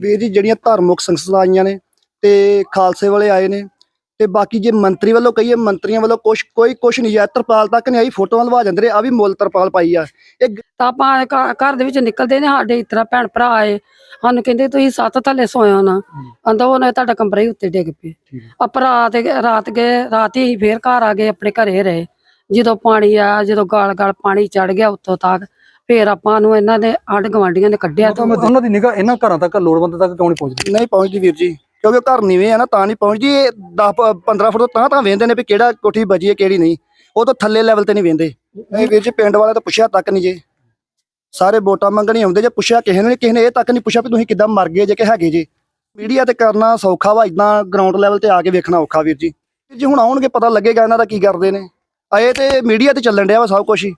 ਵੀਰ ਜੀ ਜਿਹੜੀਆਂ ਧਾਰਮਿਕ ਸੰਸਥਾਵਾਂ ਆਈਆਂ ਨੇ ਤੇ ਖਾਲਸੇ ਵਾਲੇ ਆਏ ਨੇ ਤੇ ਬਾਕੀ ਜੇ ਮੰਤਰੀ ਵੱਲੋਂ ਕਹੀਏ ਮੰਤਰੀਆਂ ਵੱਲੋਂ ਕੁਛ ਕੋਈ ਕੁਛ ਨਹੀਂ ਹੈ ਤਰਪਾਲ ਤੱਕ ਨਹੀਂ ਆਈ ਫੋਟੋਆਂ ਲਵਾ ਜਾਂਦੇ ਨੇ ਆ ਵੀ ਮੁੱਲ ਤਰਪਾਲ ਪਾਈ ਆ। ਇਹ ਤਾਂ ਆਪਾਂ ਘ- ਘਰ ਦੇ ਵਿੱਚ ਨਿਕਲਦੇ ਨੇ ਸਾਡੇ ਇਸ ਤਰ੍ਹਾਂ ਭੈਣ ਭਰਾ ਆਏ ਸਾਨੂੰ ਕਹਿੰਦੇ ਤੁਸੀਂ ਸੱਤ ਥੱਲੇ ਸੋਇਓ ਨਾ। ਆਂਦਾ ਉਹਨੇ ਤੁਹਾਡਾ ਕਮਰਾ ਹੀ ਉੱਤੇ ਡਿੱਗ ਹੈ ਆਪਾਂ ਰਾਤ ਰਾਤ ਗਏ ਰਾਤ ਹੀ ਫੇਰ ਘਰ ਆ ਗਏ ਆਪਣੇ ਘਰੇ ਰਹੇ। ਜਦੋਂ ਪਾਣੀ ਆਇਆ ਜਦੋਂ ਗਾਲ ਗਾਲ ਪਾਣੀ ਚੜ ਗਿਆ ਉੱਤੋਂ ਤੱਕ ਫੇਰ ਆਪਾਂ ਨੂੰ ਇਹਨਾਂ ਦੇ ਆਂਢ ਗਵਾਂਢੀਆਂ ਨੇ ਕੱਢਿਆ ਤਾਂ ਉਹਨਾਂ ਦੀ ਨਿਗਾਹ ਇਹਨਾਂ ਘਰਾਂ ਤੱਕ ਲੋੜਵੰਦ ਤੱਕ ਕਿਉਂ ਨਹੀਂ ਪਹੁੰਚਦੀ? ਨਹੀਂ ਪਹੁੰਚਦੀ ਵੀਰ ਜੀ ਕਿਉਂਕਿ ਉਹ ਘਰ ਨੀਵੇਂ ਆ ਨਾ ਤਾਂ ਨਹੀਂ ਪਹੁੰਚਦੀ। ਇਹ 10 15 ਫੁੱਟ ਤੋਂ ਤਾਂ ਤਾਂ ਵੇਂਦੇ ਨੇ ਵੀ ਕਿਹੜਾ ਕੋਠੀ ਬਜੀ ਹੈ ਕਿਹੜੀ ਨਹੀਂ। ਉਹ ਤੋਂ ਥੱਲੇ ਲੈਵਲ ਤੇ ਨਹੀਂ ਵੇਂਦੇ ਨਹੀਂ ਵੀਰ ਜੀ ਪਿੰਡ ਵਾਲਿਆਂ ਤੋਂ ਪੁੱਛਿਆ ਤੱਕ ਨਹੀਂ ਜੇ। ਸਾਰੇ ਵੋਟਾਂ ਮੰਗਣ ਆਉਂਦੇ ਜੇ ਪੁੱਛਿਆ ਕਿਸੇ ਨੇ ਕਿਸੇ ਨੇ ਇਹ ਤੱਕ ਨਹੀਂ ਪੁੱਛਿਆ ਵੀ ਤੁਸੀਂ ਕਿੱਦਾਂ ਮਰ ਗਏ ਜੇ ਕਿ ਹੈਗੇ ਜੇ। ਮੀਡੀਆ ਤੇ ਕਰਨਾ ਸੌਖਾ ਵਾ ਇਦਾਂ ਗਰਾਊਂਡ ਲੈਵਲ ਤੇ ਆ ਕੇ ਵੇਖਣਾ ਔਖਾ ਵੀਰ ਜੀ। ਜੇ ਹੁਣ ਆਉਣਗੇ ਪਤਾ ਲੱਗੇਗਾ ਇਹਨਾਂ ਦਾ ਕੀ ਕਰਦੇ ਨੇ। ਆਏ ਤੇ ਮੀਡੀਆ ਤੇ ਚੱਲਣ ਡਿਆ ਵਾ ਸਭ ਕੁਝ ਹੀ।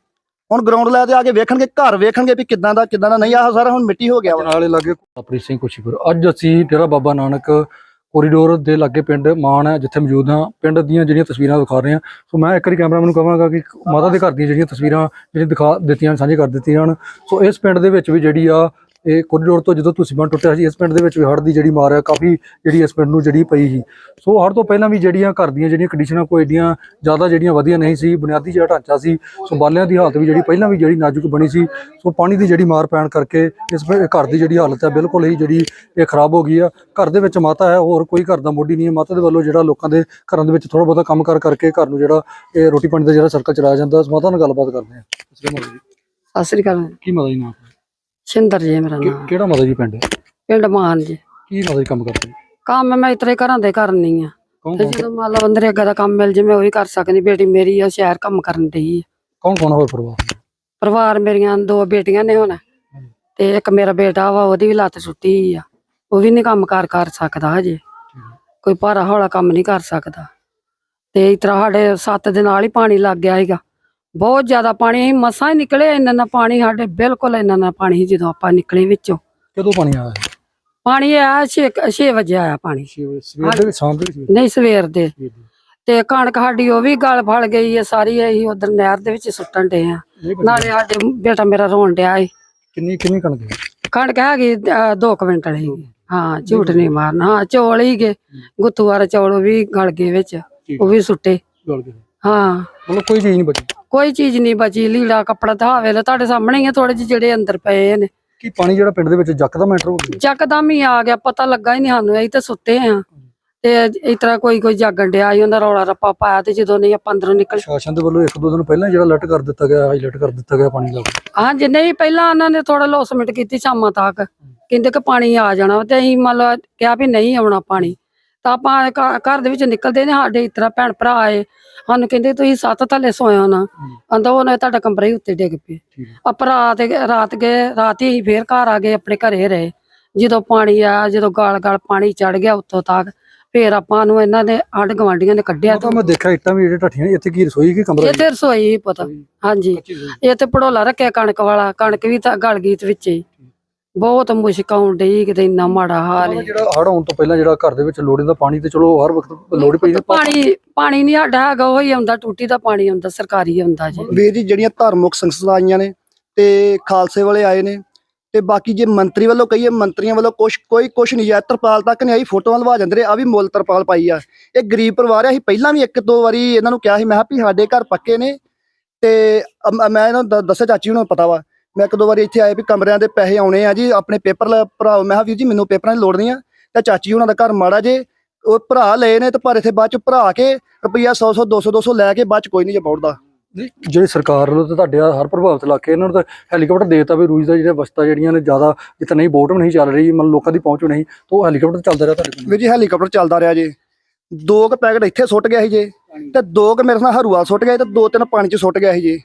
ਹੁਣ ਗਰਾਊਂਡ ਲੈਵਲ ਤੇ ਆ ਕੇ ਵੇਖਣਗੇ ਘਰ ਵੇਖਣਗੇ ਵੀ ਕਿੱਦਾਂ ਦਾ ਕਿੱਦਾਂ ਦਾ ਨਹੀਂ ਆਹ ਸਾਰਾ ਹੁਣ ਮਿੱਟੀ ਹੋ ਗਿਆ ਵਾ। ਨਾਲੇ ਲਾਗੇ ਆਪਰੀਤ ਸਿੰਘ ਕੁਸ਼ੀਪੁਰ। ਅੱਜ ਅਸੀਂ ਡੇਰਾ ਬਾਬਾ ਨਾਨਕ ਕੋਰੀਡੋਰ ਦੇ ਲਾਗੇ ਪਿੰਡ ਮਾਨ ਹੈ ਜਿੱਥੇ ਮੌਜੂਦ ਹਾਂ। ਪਿੰਡ ਦੀਆਂ ਜਿਹੜੀਆਂ ਤਸਵੀਰਾਂ ਦਿਖਾ ਰਹੇ ਹਾਂ। ਸੋ ਮੈਂ ਇੱਕ ਵਾਰੀ ਕੈਮਰਾਮੈਨ ਨੂੰ ਕਹਾਂਗਾ ਕਿ ਮਾਤਾ ਦੇ ਘਰ ਦੀਆਂ ਜਿਹੜੀਆਂ ਤਸਵੀਰਾਂ ਜਿਹੜੀਆਂ ਦਿਖਾ ਦਿੱਤੀਆਂ ਸਾਂਝੀਆਂ ਕਰ ਦਿੱਤੀਆਂ ਹਨ। ਸੋ ਇਸ ਪਿੰਡ ਦੇ ਵਿੱਚ ਵੀ ਜਿਹੜੀ ਆ ਇਹ ਕੋਰੀਡੋਰ ਤੋਂ ਜਦੋਂ ਤੁਸੀਂ ਬੰਨ ਟੁੱਟਿਆ ਸੀ ਇਸ ਪਿੰਡ ਦੇ ਵਿੱਚ ਵੀ ਹੜ੍ਹ ਦੀ ਜਿਹੜੀ ਮਾਰ ਹੈ ਕਾਫੀ ਜਿਹੜੀ ਇਸ ਪਿੰਡ ਨੂੰ ਜਿਹੜੀ ਪਈ ਸੀ। ਸੋ ਹੜ੍ਹ ਤੋਂ ਪਹਿਲਾਂ ਵੀ ਜਿਹੜੀਆਂ ਘਰ ਦੀਆਂ ਜਿਹੜੀਆਂ ਕੰਡੀਸ਼ਨਾਂ ਕੋਈ ਏਡੀਆਂ ਜ਼ਿਆਦਾ ਜਿਹੜੀਆਂ ਵਧੀਆ ਨਹੀਂ ਸੀ ਬੁਨਿਆਦੀ ਜਿਹੜਾ ਢਾਂਚਾ ਸੀ ਸੋ ਬਾਲਿਆਂ ਦੀ ਹਾਲਤ ਵੀ ਜਿਹੜੀ ਪਹਿਲਾਂ ਵੀ ਜਿਹੜੀ ਨਾਜ਼ੁਕ ਬਣੀ ਸੀ ਸੋ ਪਾਣੀ ਦੀ ਜਿਹੜੀ ਮਾਰ ਪੈਣ ਕਰਕੇ ਇਸ ਘਰ ਦੀ ਜਿਹੜੀ ਹਾਲਤ ਹੈ ਬਿਲਕੁਲ ਹੀ ਜਿਹੜੀ ਇਹ ਖਰਾਬ ਹੋ ਗਈ ਆ। ਘਰ ਦੇ ਵਿੱਚ ਮਾਤਾ ਹੈ ਹੋਰ ਕੋਈ ਘਰ ਦਾ ਮੋਢੀ ਨਹੀਂ ਹੈ। ਮਾਤਾ ਦੇ ਵੱਲੋਂ ਜਿਹੜਾ ਲੋਕਾਂ ਦੇ ਘਰਾਂ ਦੇ ਵਿੱਚ ਥੋੜਾ ਬਹੁਤਾ ਕੰਮ ਕਰ ਕਰਕੇ ਘਰ ਨੂੰ ਜਿਹੜਾ ਇਹ ਰੋਟੀ ਪਾਣੀ ਦਾ ਜਿਹੜਾ ਸਰਕਲ ਚਲਾਇਆ ਜਾਂਦਾ ਮਾਤਾ ਨਾਲ ਗੱਲਬਾਤ ਕਰਦੇ ਆ ਸਤਿ ਸ੍ਰੀ ਅਕਾਲ। ਕੀ ਮਾਤਾ ਜੀ ਨਾਮ? ਸ਼ਿੰਦਰ ਜੀ ਮੇਰਾ ਕਿ- ਨਾਮ। ਕਿਹੜਾ ਮਾਤਾ ਜੀ ਪਿੰਡ? ਹੈ ਪਿੰਡ ਮਾਨ ਜੀ। ਕੀ ਮਾਤਾ ਜੀ ਕੰਮ ਕਰਦੇ? ਕੰਮ ਮੈਂ ਇਤਰੇ ਘਰਾਂ ਦੇ ਕਰਨੀ ਆ। ਕੌਣ ਤੇ ਕੌਣ? ਜਦੋਂ ਮੰਨ ਲਓ ਅੰਦਰ ਅੱਗਾ ਦਾ ਕੰਮ ਮਿਲ ਜੇ ਮੈਂ ਉਹੀ ਕਰ ਸਕਦੀ ਬੇਟੀ ਮੇਰੀ ਆ ਸ਼ਹਿਰ ਕੰਮ ਕਰਨ ਦੀ ਕੌਣ ਕੌਣ ਹੋਰ ਪਰਿਵਾਰ? ਪਰਿਵਾਰ ਮੇਰੀਆਂ ਦੋ ਬੇਟੀਆਂ ਨੇ ਹੁਣ ਤੇ ਇੱਕ ਮੇਰਾ ਬੇਟਾ ਵਾ ਉਹਦੀ ਵੀ ਲੱਤ ਟੁੱਟੀ ਆ। ਉਹ ਵੀ ਨਹੀਂ ਕੰਮ ਕਾਰ ਕਰ ਸਕਦਾ ਹਜੇ। ਕੋਈ ਭਾਰਾ ਹੌਲਾ ਕੰਮ ਨਹੀਂ ਕਰ ਸਕਦਾ। ਤੇ ਇਸ ਤਰ੍ਹਾਂ ਸਾਡੇ ਸੱਤ ਦੇ ਨਾਲ ਹੀ ਪਾਣੀ ਲੱਗ ਗਿਆ ਸੀਗਾ। ਬਹੁਤ ਜ਼ਿਆਦਾ ਪਾਣੀ ਅਸੀਂ ਮਸਾਂ ਹੀ ਨਿਕਲੇ ਇੰਨਾ ਨਾ ਪਾਣੀ ਸਾਡੇ ਬਿਲਕੁਲ ਇੰਨਾ ਨਾ ਪਾਣੀ ਸੀ ਜਦੋਂ ਆਪਾਂ ਨਿਕਲੇ ਵਿੱਚੋਂ। ਕਦੋਂ ਪਾਣੀ ਆਇਆ? ਪਾਣੀ ਆਇਆ 6 6 ਵਜੇ ਆਇਆ ਪਾਣੀ। ਛੇ ਵਜੇ ਸਵੇਰ ਦੇ ਵੀ ਸ਼ਾਮ ਦੇ ਵੀ? ਨਹੀਂ ਸਵੇਰ ਦੇ। ਸਵੇਰ ਦੇ। ਤੇ ਕਣਕ ਸਾਡੀ ਉਹ ਵੀ ਗਲ ਫੜ ਗਈ ਹੈ ਸਾਰੀ ਅਸੀਂ ਉਧਰ ਨਹਿਰ ਦੇ ਵਿੱਚ ਸੁੱਟਣ ਡੇ ਆ। ਨਹੀਂ ਨਾਲੇ ਸਾਡੇ ਬੇਟਾ ਮੇਰਾ ਰੋਣ ਡਿਆ ਏ। ਕਿੰਨੀ ਕਿੰਨੀ ਕਣਕ ਹੈ? ਕਣਕ ਹੈਗੀ 2 ਕੁਇੰਟਲ ਹੀ ਹਾਂ ਝੂਠ ਨਹੀਂ ਮਾਰਨਾ। ਹਾਂ ਚੌਲ ਹੀ ਗਏ। ਵਾਲੇ ਚੌਲ ਉਹ ਵੀ ਗਲ ਗਏ ਵਿੱਚ ਉਹ ਵੀ ਸੁੱਟੇ। ਗਲ ਗਏ। ਹਾਂ। ਮਤਲਬ ਕੋਈ ਚੀਜ਼ ਨਹੀਂ ਬਚੀ। ਕੋਈ ਚੀਜ਼ ਨਹੀਂ ਬਚੀ ਲੀੜਾ ਕੱਪੜਾ ਧਾਵੇ ਲੈ ਤੁਹਾਡੇ ਸਾਹਮਣੇ ਹੀ ਆ ਥੋੜੇ ਜਿਹੇ ਜਿਹੜੇ ਅੰਦਰ ਪਏ ਨੇ। ਕੀ ਪਾਣੀ ਜਿਹੜਾ ਪਿੰਡ ਦੇ ਵਿੱਚ ਜੱਕਦਮ ਐਂਟਰ ਹੋ ਗਿਆ? ਚੱਕਦਮ ਹੀ ਆ ਗਿਆ ਪਤਾ ਲੱਗਾ ਹੀ ਨਹੀਂ ਸਾਨੂੰ ਅਸੀਂ ਤਾਂ ਸੁੱਤੇ ਆ ਤੇ ਇਸ ਤਰ੍ਹਾਂ ਕੋਈ ਕੋਈ ਜਾਗਣ ਡਿਆ ਸੀ ਉਹਦਾ ਰੌਲਾ ਰੱਪਾ ਪਾਇਆ ਤੇ ਜਦੋਂ ਨਹੀਂ ਆਪਾਂ ਅੰਦਰੋਂ ਨਿਕਲ ਸ਼ਾਸਨ ਦੇ ਵੱਲੋਂ ਇੱਕ ਦੋ ਦਿਨ ਪਹਿਲਾਂ ਜਿਹੜਾ ਅਲਰਟ ਕਰ ਦਿੱਤਾ ਗਿਆ ਹਾਈਲਾਈਟ ਕਰ ਦਿੱਤਾ ਗਿਆ ਪਾਣੀ ਦਾ। ਹਾਂਜੀ ਨਹੀਂ ਪਹਿਲਾਂ ਉਹਨਾਂ ਨੇ ਥੋੜਾ ਲੋਸਮੈਂਟ ਕੀਤੀ ਸ਼ਾਮਾਂ ਤੱਕ। ਕਹਿੰਦੇ ਕਿ ਪਾਣੀ ਆ ਜਾਣਾ ਤੇ ਅਸੀਂ ਮੰਨ ਲਓ ਕਿਹਾ ਵੀ ਨਹੀਂ ਆਉਣਾ ਪਾਣੀ। ਤਾਂ ਆਪਾਂ ਘ- ਘਰ ਦੇ ਵਿੱਚ ਨਿਕਲਦੇ ਨੇ ਸਾਡੇ ਇਸ ਤਰ੍ਹਾਂ ਭੈਣ ਭਰਾ ਆਏ। ਸਾਨੂੰ ਕਹਿੰਦੇ ਤੁਸੀਂ ਸੱਤ ਥੱਲੇ ਸੋਇਓ ਨਾ। ਆਂਦਾ ਉਹਨੇ ਤੁਹਾਡਾ ਕਮਰਾ ਹੀ ਉੱਤੇ ਡਿੱਗ ਪਿਆ। ਠੀਕ ਹੈ। ਆਪਾਂ ਰਾਤ ਰਾਤ ਗਏ ਰਾਤ ਹੀ ਫੇਰ ਘਰ ਆ ਗਏ ਆਪਣੇ ਘਰੇ ਰਹੇ। ਜਦੋਂ ਪਾਣੀ ਆਇਆ ਜਦੋਂ ਗਾਲ ਗਾਲ ਪਾਣੀ ਚੜ ਗਿਆ ਉੱਤੋਂ ਤੱਕ ਫੇਰ ਆਪਾਂ ਨੂੰ ਇਹਨਾਂ ਦੇ ਆਂਢ ਗਵਾਂਢੀਆਂ ਨੇ ਕੱਢਿਆ ਉਹ ਤਾਂ ਮੈਂ ਦੇਖਿਆ ਇੱਟਾਂ ਵੀ ਜਿਹੜੇ ਢੱਠੀਆਂ ਨੇ, ਇੱਥੇ ਕੀ ਰਸੋਈ ਕੀ ਕਮਰਾ ਇੱਥੇ ਰਸੋਈ ਹੀ ਪਤਾ। ਹਾਂਜੀ। ਇਹ ਤੇ ਪੜੋਲਾ ਰੱਖਿਆ ਕਣਕ ਵਾਲਾ ਕਣਕ ਵੀ ਤਾਂ ਗਲ ਗਈ ਤੇ ਵਿੱਚ ਹੀ। ਬਹੁਤ ਮੁਸ਼ਕ ਆਉਣ ਡਈ ਕਿਤੇ ਇੰਨਾ ਮਾੜਾ ਹਾਲ ਹੈ ਜਿਹੜਾ ਹੜ ਆਉਣ ਤੋਂ ਪਹਿਲਾਂ ਜਿਹੜਾ ਘਰ ਦੇ ਵਿੱਚ ਲੋੜੀ ਦਾ ਪਾਣੀ ਤੇ ਚਲੋ ਹਰ ਵਕਤ ਲੋੜ ਪਈ ਪਾਣੀ ਪਾਣੀ ਨਹੀਂ ਸਾਡਾ ਹੈਗਾ ਉਹ ਹੀ ਆਉਂਦਾ ਟੂਟੀ ਦਾ ਪਾਣੀ ਆਉਂਦਾ ਸਰਕਾਰੀ ਆਉਂਦਾ ਜੀ। ਵੀਰ ਜੀ ਜਿਹੜੀਆਂ ਧਾਰਮਿਕ ਸੰਸਥਾਵਾਂ ਆਈਆਂ ਨੇ ਤੇ ਖਾਲਸੇ ਵਾਲੇ ਆਏ ਨੇ ਤੇ ਬਾਕੀ ਜੇ ਮੰਤਰੀ ਵੱਲੋਂ ਕਹੀਏ ਮੰਤਰੀਆਂ ਵੱਲੋਂ ਕੁਛ ਕੋਈ ਕੁਛ ਨਹੀਂ ਹੈ ਤਰਪਾਲ ਤੱਕ ਨਹੀਂ ਆਈ ਫੋਟੋਆਂ ਲਵਾ ਜਾਂਦੇ ਨੇ ਆ ਵੀ ਮੁੱਲ ਤਰਪਾਲ ਪਾਈ ਆ। ਇਹ ਗਰੀਬ ਪਰਿਵਾਰ ਆ ਅਸੀਂ ਪਹਿਲਾਂ ਵੀ ਇੱਕ ਦੋ ਵਾਰੀ ਇਹਨਾਂ ਨੂੰ ਕਿਹਾ ਸੀ ਮੈਂ ਕਿਹਾ ਵੀ ਸਾਡੇ ਘਰ ਪੱਕੇ ਨੇ ਤੇ ਮੈਂ ਇਹਨਾਂ ਨੂੰ ਦੱਸਿਆ ਚਾਚੀ ਨੂੰ ਪਤਾ ਵਾ ਮੈਂ ਇੱਕ ਦੋ ਵਾਰੀ ਇੱਥੇ ਆਏ ਵੀ ਕਮਰਿਆਂ ਦੇ ਪੈਸੇ ਆਉਣੇ ਆ ਜੀ ਆਪਣੇ ਪੇਪਰ ਲ- ਭਰਾਓ ਮੈਂ ਕਿਹਾ ਵੀਰ ਜੀ ਮੈਨੂੰ ਪੇਪਰਾਂ ਦੀ ਲੋੜ ਨਹੀਂ ਆ ਤੇ ਚਾਚੀ ਉਹਨਾਂ ਦਾ ਘਰ ਮਾੜਾ ਜੇ ਉਹ ਭਰਾ ਲਏ ਨੇ ਤੇ ਪਰ ਇੱਥੇ ਬਾਅਦ ਚ ਭਰਾ ਕੇ ਰੁਪਈਆ 100 100 200 200 ਲੈ ਕੇ ਬਾਅਦ ਚ ਕੋਈ ਨਹੀਂ ਜੇ ਬੌੜਦਾ ਜਿਹੜੀ ਸਰਕਾਰ ਵੱਲੋਂ ਤੇ ਤੁਹਾਡੇ ਹਰ ਪ੍ਰਭਾਵਿਤ ਇਲਾਕੇ ਇਹਨਾਂ ਨੂੰ ਤਾਂ ਹੈਲੀਕਾਪਟਰ ਦੇਤਾ ਵੀ ਰੂਜ ਦਾ ਜਿਹੜੇ ਵਸਤਾਂ ਜਿਹੜੀਆਂ ਨੇ ਜ਼ਿਆਦਾ ਜਿੱਥੇ ਨਹੀਂ ਬੋਟ ਵੀ ਨਹੀਂ ਚੱਲ ਰਹੀ ਮਤਲਬ ਲੋਕਾਂ ਦੀ ਪਹੁੰਚ ਨਹੀਂ ਤਾਂ ਉਹ ਹੈਲੀਕਾਪਟਰ ਚੱਲਦਾ ਰਿਹਾ ਤੁਹਾਡੇ ਕੋਲ? ਜੀ ਹੈਲੀਕਾਪਟਰ ਚੱਲਦਾ ਰਿਹਾ ਜੇ। ਦੋ ਕੁ ਪੈਕਟ ਇੱਥੇ ਸੁੱਟ ਗਿਆ ਸੀ ਜੇ ਤੇ ਦੋ ਕੁ ਮੇਰੇ ਨਾਲ ਹਰੂਆ ਸੁੱਟ ਗਿਆ ਤੇ ਦੋ ਤਿੰਨ ਪਾਣੀ ਚ ਸੁੱਟ ਗਿਆ ਸੀ ਜੇ।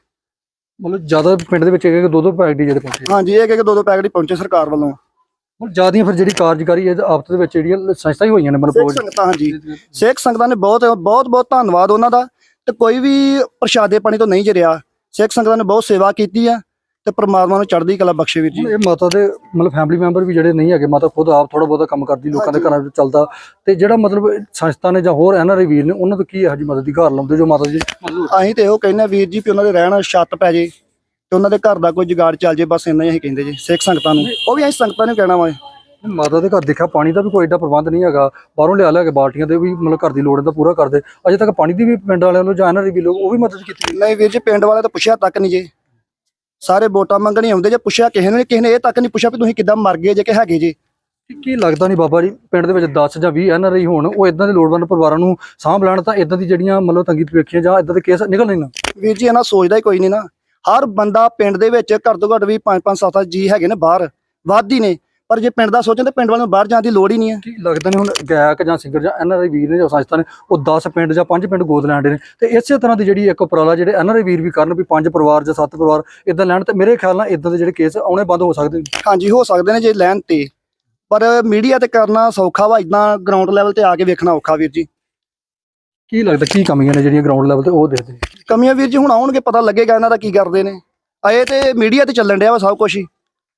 ਮਤਲਬ ਜ਼ਿਆਦਾ ਪਿੰਡ ਦੇ ਵਿੱਚ ਇੱਕ ਇੱਕ ਦੋ ਦੋ ਪੈਕਟ ਹੀ ਜਿਹੜੇ ਪਹੁੰਚੇ ਹਾਂਜੀ ਇਹ ਕਿ ਦੋ ਦੋ ਪੈਕਟ ਹੀ ਪਹੁੰਚੇ ਸਰਕਾਰ ਵੱਲੋਂ। ਮਤਲਬ ਜ਼ਿਆਦੀਆਂ ਫਿਰ ਜਿਹੜੀ ਕਾਰਜਕਾਰੀ ਇਹ ਆਪਸ ਦੇ ਵਿੱਚ ਜਿਹੜੀਆਂ ਸੰਸਥਾ ਹੀ ਹੋਈਆਂ ਨੇ ਮਤਲਬ ਸਿੱਖ ਸੰਗਤਾਂ ਹਾਂਜੀ। ਸਿੱਖ ਸੰਗਤਾਂ ਨੇ ਬਹੁਤ ਬਹੁਤ ਬਹੁਤ ਧੰਨਵਾਦ ਉਹਨਾਂ ਦਾ ਤੇ ਕੋਈ ਵੀ ਪ੍ਰਸ਼ਾਦੇ ਪਾਣੀ ਤੋਂ ਨਹੀਂ ਜਰਿਆ। ਸਿੱਖ ਸੰਗਤਾਂ ਨੇ ਬਹੁਤ ਸੇਵਾ ਕੀਤੀ ਆ ਤੇ ਪ੍ਰਮਾਤਮਾ ਨੂੰ ਚੜ੍ਹਦੀ ਕਲਾ ਬਖਸ਼ੇ ਵੀਰ ਜੀ। ਇਹ ਮਾਤਾ ਦੇ ਮਤਲਬ ਫੈਮਿਲੀ ਮੈਂਬਰ ਵੀ ਜਿਹੜੇ ਨਹੀਂ ਹੈਗੇ ਮਾਤਾ ਖੁਦ ਆਪ ਥੋੜਾ ਬਹੁਤਾ ਕੰਮ ਕਰਦੀ ਲੋਕਾਂ ਦੇ। ਘਰਾਂ ਵਿੱਚ ਚੱਲਦਾ। ਤੇ ਜਿਹੜਾ ਮਤਲਬ ਸੰਸਥਾ ਨੇ ਜਾਂ ਹੋਰ ਐਨਆਰਆਈ ਵੀਰ ਨੇ ਉਹਨਾਂ ਤੋਂ ਕੀ ਇਹੋ ਜਿਹੀ ਮਦਦ ਦੀ ਘਰ ਲਾਉਂਦੇ ਜੋ ਮਾਤਾ ਜੀ? ਅਸੀਂ ਤੇ ਇਹੋ ਕਹਿੰਦੇ ਆ ਵੀਰ ਜੀ ਵੀ ਉਹਨਾਂ ਦੇ ਰਹਿਣ ਛੱਤ ਪੈ ਜੇ ਤੇ ਉਹਨਾਂ ਦੇ ਘਰ ਦਾ ਕੋਈ ਜੁਗਾੜ ਚੱਲ ਜੇ ਬਸ ਇੰਨਾ ਹੀ ਅਸੀਂ ਕਹਿੰਦੇ ਜੀ ਸਿੱਖ ਸੰਗਤਾਂ ਨੂੰ। ਉਹ ਵੀ ਅਸੀਂ ਸੰਗਤਾਂ ਨੂੰ ਕਹਿਣਾ ਵਾ ਮਾਤਾ ਦੇ ਘਰ ਦੇਖਿਆ ਪਾਣੀ ਦਾ ਵੀ ਕੋਈ ਏਡਾ ਪ੍ਰਬੰਧ ਨਹੀਂ ਹੈਗਾ। ਬਾਹਰੋਂ ਲਿਆ ਲਿਆ ਕੇ ਬਾਲਟੀਆਂ ਦੇ ਵੀ ਮਤਲਬ ਘਰ ਦੀ ਲੋੜ ਦਾ ਪੂਰਾ ਕਰਦੇ। ਅਜੇ ਤੱਕ ਪਾਣੀ ਦੀ ਵੀ ਪਿੰਡ ਵਾਲਿਆਂ ਨੂੰ ਜਾਂ ਇਹਨਾਂ ਵੀ ਲੋਕ ਉਹ ਵੀ ਮਦਦ ਕੀਤੀ ਨਹੀਂ ਵੀਰ ਜੀ ਪਿੰਡ ਵਾਲਿਆਂ ਤਾਂ ਪੁੱਛਿਆ ਤੱਕ ਨਹੀਂ ਜੇ। ਸਾਰੇ ਵੋਟਾਂ ਮੰਗਣ ਆਉਂਦੇ ਜੇ ਪੁੱਛਿਆ ਕਿਸੇ ਨੇ ਕਿਸੇ ਨੇ ਇਹ ਤੱਕ ਨਹੀਂ ਪੁੱਛਿਆ ਵੀ ਤੁਸੀਂ ਕਿੱਦਾਂ ਮਰ ਗਏ ਜੇ ਕਿ ਹੈਗੇ ਜੇ। ਕੀ- ਲੱਗਦਾ ਨਹੀਂ ਬਾਬਾ ਜੀ ਪਿੰਡ ਦੇ ਵਿੱਚ 10 ਜਾਂ 20 ਐਨਆਰਆਈ ਹੋਣ ਉਹ ਇਦਾਂ ਦੇ ਲੋੜਵੰਦ ਪਰਿਵਾਰਾਂ ਨੂੰ ਸਾਂਭ ਲੈਣ ਤਾਂ ਇਦਾਂ ਦੀ ਜਿਹੜੀਆਂ ਮਤਲਬ ਤੰਗੀ ਵੇਖੀਆਂ ਜਾਂ ਇਦਾਂ ਦੇ ਕੇਸ ਨਿਕਲ ਨਹੀਂ ਨਾ? ਵੀਰ ਜੀ ਇਹਨਾਂ ਸੋਚਦਾ ਹੀ ਕੋਈ ਨਹੀਂ ਨਾ। ਹਰ ਬੰਦਾ ਪਿੰਡ ਦੇ ਵਿੱਚ ਘੱਟ ਤੋਂ ਘੱਟ ਵੀ 5-5 7 ਜੀ ਹੈਗੇ ਨੇ ਬਾਹਰ ਵੱਧ ਹੀ ਨੇ। ਪਰ ਜੇ ਪਿੰਡ ਦਾ ਸੋਚਣ ਤੇ ਪਿੰਡ ਵਾਲਿਆਂ ਨੂੰ ਬਾਹਰ ਜਾਣ ਦੀ ਲੋੜ ਹੀ ਨਹੀਂ ਹੈ। ਕੀ ਲੱਗਦਾ ਨਹੀਂ ਹੁਣ ਗਾਇਕ ਜਾਂ ਸਿੰਗਰ ਜਾਂ ਐਨਆਰਆਈ ਵੀਰ ਨੇ ਜਾਂ ਸੰਸਥਾ ਨੇ ਉਹ 10 ਪਿੰਡ ਜਾਂ 5 ਪਿੰਡ ਗੋਦ ਲੈਂਦੇ ਨੇ। ਤੇ ਇਸੇ ਤਰ੍ਹਾਂ ਦੀ ਜਿਹੜੀ ਇੱਕ ਉਪਰਾਲਾ ਜਿਹੜੇ ਐਨਆਰਆਈ ਵੀਰ ਵੀ ਕਰਨ ਵੀ ਪੰਜ ਪਰਿਵਾਰ ਜਾਂ ਸੱਤ ਪਰਿਵਾਰ ਇਦਾਂ ਲੈਣ ਤੇ ਮੇਰੇ ਖਿਆਲ ਨਾਲ ਇਦਾਂ ਦੇ ਜਿਹੜੇ ਕੇਸ ਆਉਣੇ ਬੰਦ ਹੋ ਸਕਦੇ ਨੇ। ਹਾਂਜੀ ਹੋ ਸਕਦੇ ਨੇ ਜੇ ਲੈਣ ਤੇ। ਪਰ ਮੀਡੀਆ ਤੇ ਕਰਨਾ ਸੌਖਾ ਵਾ ਇਦਾਂ ਗਰਾਊਂਡ ਲੈਵਲ ਤੇ ਆ ਕੇ ਵੇਖਣਾ ਔਖਾ ਵੀਰ ਜੀ। ਕੀ ਲੱਗਦਾ ਕੀ ਕਮੀਆਂ ਨੇ ਜਿਹੜੀਆਂ ਗਰਾਊਂਡ ਲੈਵਲ ਤੇ ਉਹ ਦੇਖਦੇ ਕਮੀਆਂ ਵੀਰ ਜੀ ਹੁਣ ਆਉਣਗੇ ਪਤਾ ਲੱਗੇਗਾ ਇਹਨਾਂ ਦਾ ਕੀ ਕਰਦੇ ਨੇ। ਆਏ ਤੇ ਮੀਡੀਆ ਤੇ ਚੱਲਣ ਡਿਆ ਵਾ ਸਭ ਕੁਝ ਹੀ।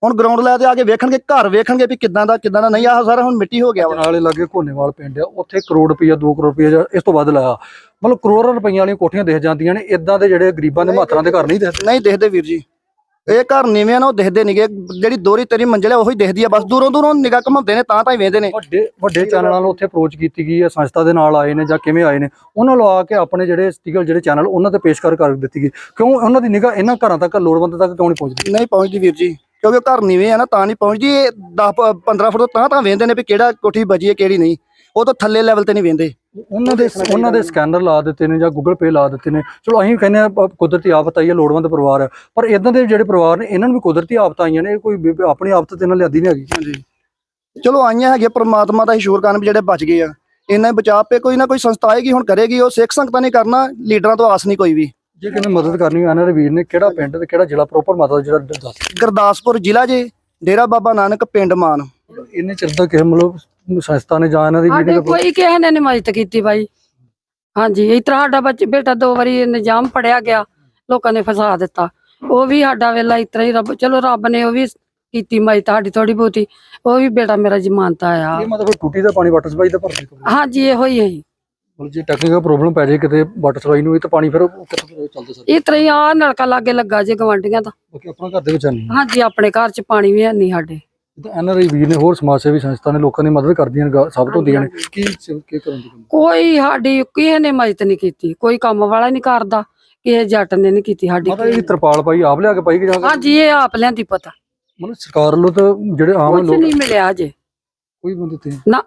ਹੁਣ ਗਰਾਊਂਡ ਲੈਵਲ ਤੇ ਆ ਕੇ ਵੇਖਣਗੇ ਘਰ ਵੇਖਣਗੇ ਵੀ ਕਿੱਦਾਂ ਦਾ ਕਿੱਦਾਂ ਦਾ ਨਹੀਂ ਆਹ ਸਾਰਾ ਹੁਣ ਮਿੱਟੀ ਹੋ ਗਿਆ ਵਾ। ਨਾਲੇ ਲਾਗੇ ਘੋਨੇਵਾਲ ਪਿੰਡ ਆ ਉੱਥੇ ਕਰੋੜ ਰੁਪਈਆ 2 ਕਰੋੜ ਰੁਪਈਆ ਇਸ ਤੋਂ ਵੱਧ ਲਾਇਆ। ਮਤਲਬ ਕਰੋੜਾਂ ਰੁਪਈਆਂ ਵਾਲੀਆਂ ਕੋਠੀਆਂ ਦਿਖ ਜਾਂਦੀਆਂ ਨੇ ਇਦਾਂ ਦੇ ਜਿਹੜੇ ਗਰੀਬਾਂ ਦੇ ਮਾਤਰਾਂ ਦੇ ਘਰ ਨਹੀਂ ਦਿਖਦੇ ਨਹੀਂ ਦਿਖਦੇ ਵੀਰ ਜੀ। ਇਹ ਘਰ ਨੀਵੇਂ ਨਾ ਉਹ ਦਿਖਦੇ ਨਹੀਂਗੇ ਜਿਹੜੀ ਦੋਰੀ ਤੇਰੀ ਮੰਜ਼ਿਲ ਹੈ ਉਹੀ ਦਿਖਦੀ ਆ। ਬਸ ਦੂਰੋਂ ਦੂਰੋਂ ਨਿਗਾਹ ਘਮਾਉਂਦੇ ਨੇ ਤਾਂ ਤਾਂ ਹੀ ਵੇਖਦੇ ਨੇ। ਵੱਡੇ ਵੱਡੇ ਚੈਨਲਾਂ ਨੂੰ ਉੱਥੇ ਅਪਰੋਚ ਕੀਤੀ ਗਈ ਹੈ ਸੰਸਥਾ ਦੇ ਨਾਲ ਆਏ ਨੇ ਜਾਂ ਕਿਵੇਂ ਆਏ ਨੇ ਉਹਨਾਂ ਨੂੰ ਆ ਕੇ ਆਪਣੇ ਜਿਹੜੇ ਸਟੀਗਲ ਜਿਹੜੇ ਚੈਨਲ ਉਹਨਾਂ ਤੇ ਪੇਸ਼ਕਾਰ ਕਰ ਦਿੱਤੀ ਗਈ। ਕਿਉਂ? ਉਹਨਾਂ ਦੀ ਨਿਗਾਹ ਇਹਨਾਂ ਘਰਾਂ ਤੱਕ ਲੋੜਵੰਦ ਤੱਕ ਕਿਉਂ ਨਹੀਂ ਪਹੁੰਚਦੀ? ਨਹੀਂ ਪਹੁੰਚਦੀ ਵੀਰ ਜੀ। ਕਿਉਂਕਿ ਉਹ ਘਰ ਨੀਵੇਂ ਆ ਨਾ ਤਾਂ ਨਹੀਂ ਪਹੁੰਚਦੀ। ਇਹ 10 15 ਫੁੱਟ ਤੋਂ ਤਾਂ ਤਾਂ ਵੇਖਦੇ ਨੇ ਵੀ ਕਿਹੜਾ ਕੋਠੀ ਬਜੀ ਹੈ ਕਿਹੜੀ ਨਹੀਂ। ਉਹ ਤੋਂ ਥੱਲੇ ਲੈਵਲ ਤੇ ਨਹੀਂ ਵੇਖਦੇ। ਉਹਨਾਂ ਦੇ ਉਹਨਾਂ ਦੇ ਸਕੈਨਰ ਲਾ ਦਿੱਤੇ ਨੇ ਜਾਂ ਗੂਗਲ ਪੇ ਲਾ ਦਿੱਤੇ ਨੇ। ਚਲੋ ਅਸੀਂ ਕਹਿੰਦੇ ਆ ਕੁਦਰਤੀ ਆਫਤ ਆਈ ਹੈ ਲੋੜਵੰਦ ਪਰਿਵਾਰ ਹੈ। ਪਰ ਇਦਾਂ ਦੇ ਜਿਹੜੇ ਪਰਿਵਾਰ ਨੇ ਇਹਨਾਂ ਨੂੰ ਵੀ ਕੁਦਰਤੀ ਆਫਤ ਆਈਆਂ ਨੇ। ਇਹ ਕੋਈ ਆਪਣੀ ਆਫਤ ਤੇ ਇਹਨਾਂ ਲਿਆਦੀ ਨਹੀਂ ਹੈਗੀ। ਹਾਂਜੀ। ਚਲੋ ਆਈਆਂ ਹੈਗੇ ਪ੍ਰਮਾਤਮਾ ਦਾ ਹੀ ਸ਼ੁਕਰ ਕਰਨ ਵੀ ਜਿਹੜੇ ਬਚ ਗਏ ਆ। ਇਹਨਾਂ ਬਚਾਅ ਪੇ ਕੋਈ ਨਾ ਕੋਈ ਸੰਸਥਾ ਆਏਗੀ ਹੁਣ ਕਰੇਗੀ। ਉਹ ਸਿੱਖ ਸੰਗਤਾਂ ਨੇ ਕਰਨਾ ਲੀਡਰਾਂ ਤੋਂ ਆਸ ਨਹੀਂ ਕੋਈ ਵੀ। ਜੇ ਕਿਨੇ ਮਦਦ ਕਰਨੀ ਹੋਵੇ ਇਹਨਾਂ ਦੇ ਵੀਰ ਨੇ ਕਿਹੜਾ ਪਿੰਡ ਤੇ ਕਿਹੜਾ ਜ਼ਿਲ੍ਹਾ ਪ੍ਰੋਪਰ ਮਾਤਾ ਦਾ ਜਿਹੜਾ ਦੱਸ ਗੁਰਦਾਸਪੁਰ ਜ਼ਿਲ੍ਹਾ ਜੇ ਡੇਰਾ ਬਾਬਾ ਨਾਨਕ ਪਿੰਡ ਮਾਨ। ਇਹਨੇ ਚਿਰ ਤੱਕ ਕਿਸੇ ਮਤਲਬ ਸੰਸਥਾ ਨੇ ਜਾਂ ਇਹਨਾਂ ਦੀ ਸਾਡੇ ਜਿਹੜੀ ਕੋਈ ਕਿਸੇ ਨੇ ਨੀ ਮਦਦ ਕੀਤੀ ਬਾਈ। ਹਾਂਜੀ ਇਸ ਤਰ੍ਹਾਂ ਸਾਡਾ ਬੱਚ ਬੇਟਾ ਦੋ ਵਾਰੀ ਨਿਜ਼ਾਮ ਪੜਿਆ ਗਿਆ ਲੋਕਾਂ ਨੇ ਫਸਾ ਦਿੱਤਾ। ਉਹ ਵੀ ਸਾਡਾ ਵੇਲਾ ਇਸ ਤਰ੍ਹਾਂ ਹੀ ਰੱਬ ਚਲੋ ਰੱਬ ਨੇ ਉਹ ਵੀ ਕੀਤੀ ਮਦਦ ਸਾਡੀ ਥੋੜੀ ਬਹੁਤੀ ਉਹ ਵੀ ਬੇਟਾ ਮੇਰਾ ਜ਼ਮਾਨਤਾ ਆ ਇਹ ਮਤਲਬ ਟੂਟੀ ਦਾ ਪਾਣੀ ਵਾਟਰ ਸਪਲਾਈ ਦਾ ਭਰਦੇ ਹਾਂਜੀ ਇਹੋ ਹੀ ਹੈ ਜੀ। ਮਤਲਬ ਜੇ ਟੈਕਨੀਕਲ ਪ੍ਰੋਬਲਮ ਪੈ ਜਾਏ ਕਿਤੇ ਵਾਟਰ ਸਪਲਾਈ ਨੂੰ ਇਹ ਤਾਂ ਪਾਣੀ ਫਿਰ ਕਿੱਥੋਂ ਚੱਲਦਾ ਸਰ? ਇਸ ਤਰ੍ਹਾਂ ਹੀ ਆ ਨਲਕਾ ਲਾਗੇ ਲੱਗਾ ਜੇ ਗਵਾਂਢੀਆਂ ਦਾ। ਬਾਕੀ ਆਪਣਾ ਘਰ ਦੇ ਵਿੱਚ ਨਹੀਂ। ਹਾਂਜੀ ਆਪਣੇ ਘਰ 'ਚ ਪਾਣੀ ਵੀ ਹੈ ਨਹੀਂ ਸਾਡੇ। ਤਾਂ ਐਨਆਰਆਈ ਵੀਰ ਨੇ ਹੋਰ ਸਮਾਜ ਸੇਵੀ ਸੰਸਥਾ ਨੇ ਲੋਕਾਂ ਦੀ ਮਦਦ ਕਰਦੀਆਂ ਨੇ ਗਾ- ਸਾਬਤ ਹੁੰਦੀਆਂ ਨੇ। ਕੀ ਕੀ ਕਰਨ ਦੀ ਕੋਈ ਸਾਡੀ ਕਿਸੇ ਨੇ ਮਦਦ ਨਹੀਂ ਕੀਤੀ ਕੋਈ ਕੰਮ ਵਾਲਾ ਨਹੀਂ ਕਰਦਾ ਕਿਸੇ ਜੱਟ ਨੇ ਨਹੀਂ ਕੀਤੀ ਸਾਡੀ ਮਾਤਾ ਇਹ ਤਰਪਾਲ ਪਾਈ ਆਪ ਲਿਆ ਕੇ ਪਾਈ ਕਿ ਜਾਂ ਹਾਂਜੀ ਇਹ ਆਪ ਲਿਆਂਦੀ ਪਤਾ। ਮਤਲਬ ਸਰਕਾਰ ਵੱਲੋਂ ਤਾਂ ਜਿਹੜੇ ਆਮ ਕੁਝ ਲੋਕ ਨਹੀਂ ਮਿਲਿਆ ਜੇ ਕੋਈ ਬੰਦੇ ਤੇ ਨਾ।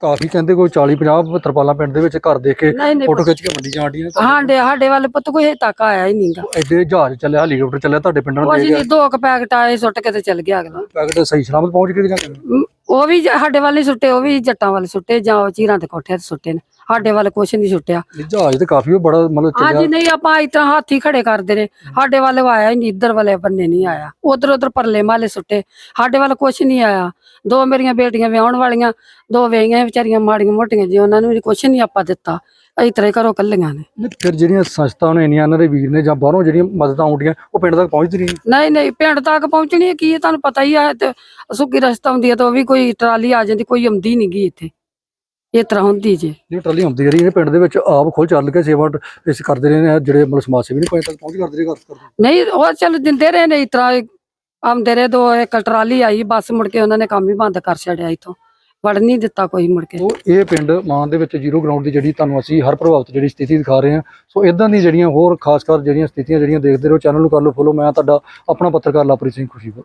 ਕਾਫੀ ਕਹਿੰਦੇ ਕੋਈ 40 50 ਤਰਪਾਲਾਂ ਪਿੰਡ ਦੇ ਵਿੱਚ ਘਰ ਦੇਖ ਕੇ ਨਹੀਂ ਨਹੀਂ ਫੋਟੋ ਖਿੱਚ ਕੇ ਮੰਡੀ ਜਾਂਦੀਆਂ ਨੇ ਤਾਂ? ਸਾਡੇ ਸਾਡੇ ਵੱਲ ਪੁੱਤ ਕੋਈ ਹਜੇ ਤੱਕ ਆਇਆ ਹੀ ਨਹੀਂਗਾ। ਐਡੇ ਜਹਾਜ਼ ਚੱਲਿਆ ਹੈਲੀਕਾਪਟਰ ਚੱਲਿਆ ਤੁਹਾਡੇ ਪਿੰਡਾਂ ਨੂੰ ਦੇ ਗਿਆ। ਨਹੀਂ ਦੋ ਕ ਪੈਕਟ ਆਏ ਸੁੱਟ ਕੇ ਤੇ ਚਲ ਗਿਆ ਅਗਲਾ। ਪੈਕਟ ਸਹੀ ਸਲਾਮਤ ਪਹੁੰਚ ਕੇ ਜਾਂ ਕਿਵੇਂ? ਉਹ ਵੀ ਸਾਡੇ ਵੱਲ ਹੀ ਸੁੱਟੇ ਉਹ ਵੀ ਜੱਟਾਂ ਵੱਲ ਸੁੱਟੇ ਜਾਂ ਉਹ ਚੀਰਾਂ ਤੇ ਕੋਠਿਆਂ ਤੇ ਸੁੱਟੇ ਨੇ। ਸਾਡੇ ਵੱਲ ਕੁਛ ਨਹੀਂ ਸੁੱਟਿਆ। ਇਹ ਜਹਾਜ਼ ਤੇ ਕਾਫੀ ਬੜਾ ਮਤਲਬ ਹਾਂਜੀ ਨਹੀਂ ਆਪਾਂ ਇਸ ਤਰ੍ਹਾਂ ਹੱਥ ਖੜੇ ਕਰਦੇ ਰਹੇ ਸਾਡੇ ਵੱਲ ਆਇਆ ਹੀ ਨਹੀਂ ਇੱਧਰ ਵਾਲੇ ਬੰਨੇ ਨਹੀਂ ਆਇਆ। ਉਧਰ ਉਧਰ ਪਰਲੇ ਮਾਲੇ ਸੁੱਟੇ। ਸਾਡੇ ਵੱਲ ਕੁਛ ਨਹੀਂ ਆਇਆ। ਦੋ ਮੇਰੀਆਂ ਬੇਟੀਆਂ ਵਿਆਹਣ ਵਾਲੀਆਂ ਦੋ ਵੇਈਆਂ ਵਿਚਾਰੀਆਂ ਮਾੜੀਆਂ ਮੋਟੀਆਂ ਜੀ ਉਹਨਾਂ ਨੂੰ ਵੀ ਕੁਛ ਨਹੀਂ ਆਪਾਂ ਦਿੱਤਾ। ਇਸ ਤਰ੍ਹਾਂ ਹੀ ਘਰੋਂ ਕੱਲੀਆਂ ਨੇ। ਨਹੀਂ, ਫਿਰ ਜਿਹੜੀਆਂ ਸੰਸਥਾਵਾਂ ਨੇ ਇੰਨੀਆਂ ਇਹਨਾਂ ਦੇ ਵੀਰ ਨੇ ਜਾਂ ਬਾਹਰੋਂ ਜਿਹੜੀਆਂ ਮਦਦਾਂ ਆਉਂਦੀਆਂ ਉਹ ਪਿੰਡ ਤੱਕ ਪਹੁੰਚਦੀ ਨਹੀਂ। ਨਹੀਂ ਨਹੀਂ ਪਿੰਡ ਤੱਕ ਪਹੁੰਚਣੀ ਹੈ ਕੀ ਹੈ ਤੁਹਾਨੂੰ ਪਤਾ ਹੀ ਆ ਤੇ ਸੁੱਕੀ ਰਸਤਾ ਹੁੰਦੀ ਹੈ ਤਾਂ ਉਹ ਵੀ ਕੋਈ ਟਰਾਲੀ ਆ ਜਾਂਦੀ ਕੋਈ ਆਉਂਦੀ ਨਹੀਂ ਗੀ ਇੱਥੇ। ਇਸ ਤਰ੍ਹਾਂ ਹੁੰਦੀ ਜੇ। ਇਹ ਟਰਾਲੀ ਆਉਂਦੀ ਰਹੀ ਇਹ ਪਿੰਡ ਦੇ ਵਿੱਚ ਆਪ ਖੁਦ ਚੱਲ ਕੇ ਸੇਵਾ ਇਸ ਕਰਦੇ ਰਹੇ ਨੇ ਜਿਹੜੇ ਮਤਲਬ ਸਮਾਜ ਸੇਵੀ ਨੇ ਪਿੰਡ ਤੱਕ ਪਹੁੰਚ ਕਰਦੇ ਰਹੇ ਘਰ ਕਰਦੇ ਨਹੀਂ ਉਹ ਚੱਲ ਦਿੰਦੇ ਰਹੇ ਨੇ ਇਸ ਤਰ੍ਹਾਂ ਆਉਂਦੇ ਰਹੇ ਦੋ ਇੱਕ ਟਰਾਲੀ ਆਈ ਬੱਸ ਮੁੜ ਕੇ ਉਹਨਾਂ ਨੇ ਕੰਮ ਹੀ ਬੰਦ ਕਰ ਛੱਡਿਆ ਇਥੋਂ। ਵੜ ਨਹੀਂ ਦਿੱਤਾ ਕੋਈ ਮੁੜ ਕੇ। ਸੋ ਇਹ ਪਿੰਡ ਮਾਨ ਦੇ ਵਿੱਚ ਜ਼ੀਰੋ ਗਰਾਊਂਡ ਦੀ ਜਿਹੜੀ ਤੁਹਾਨੂੰ ਅਸੀਂ ਹਰ ਪ੍ਰਭਾਵਿਤ ਜਿਹੜੀ ਸਥਿਤੀ ਦਿਖਾ ਰਹੇ ਹਾਂ। ਸੋ ਇਦਾਂ ਦੀ ਜਿਹੜੀਆਂ ਹੋਰ ਖਾਸ ਕਰ ਜਿਹੜੀਆਂ ਸਥਿਤੀਆਂ ਜਿਹੜੀਆਂ ਦੇਖਦੇ ਰਹੋ, ਚੈਨਲ ਨੂੰ ਕਰ ਲਓ ਫੋਲੋ ਮੈਂ ਤੁਹਾਡਾ ਆਪਣਾ ਪੱਤਰਕਾਰ ਲਵਪ੍ਰੀਤ ਸਿੰਘ ਖੁਸ਼ੀਪੁਰ।